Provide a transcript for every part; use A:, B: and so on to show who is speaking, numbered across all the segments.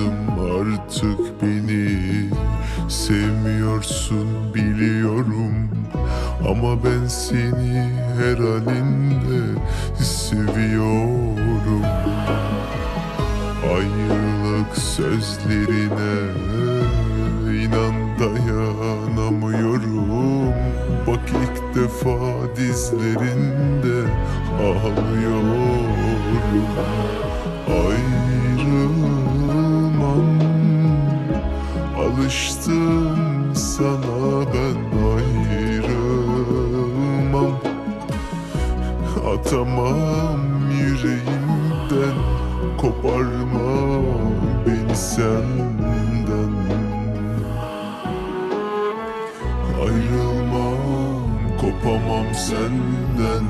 A: Anladım artık beni Sevmiyorsun biliyorum. Ama ben seni her halinde seviyorum. Ayrılık sözlerine inan dayanamıyorum. Bak ilk defa dizlerinde ağlıyorum. Ayrılmam Alıştım sana ben ayrılmam. Atamam yüreğimden Koparma beni senden. Ayrılmam, kopamam senden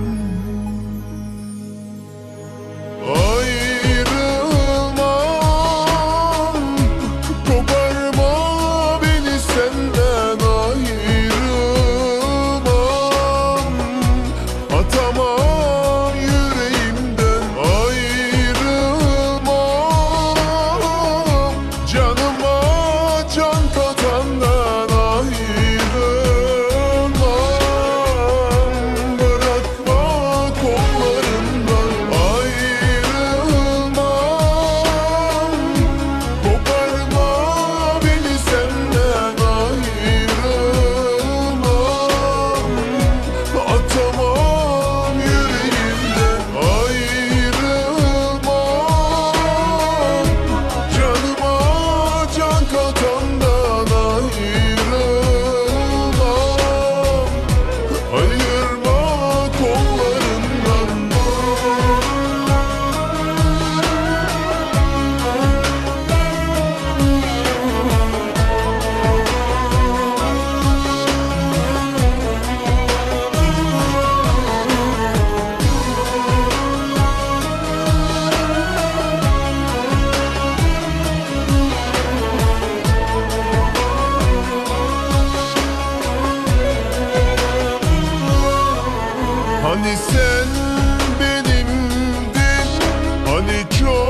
A: Joe.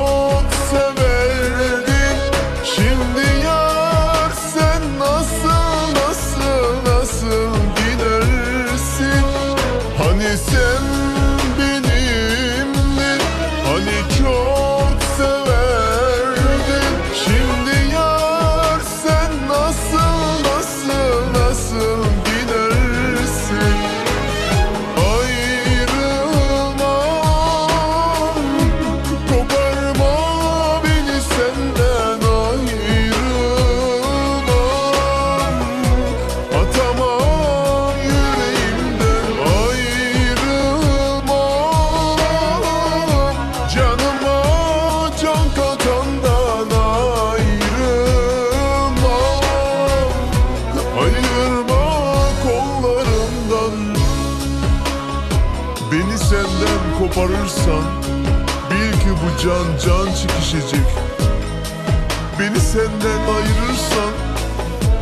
A: Koparırsan Bil ki bu can can çekişecek Beni senden ayırırsan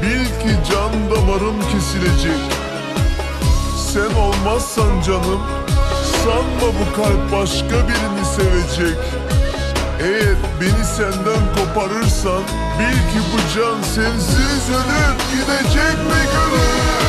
A: Bil ki can damarım kesilecek. Sen olmazsan canım Sanma bu kalp başka birini sevecek. Eğer beni senden koparırsan Bil ki bu can sensiz ölüp gidecek mi gönül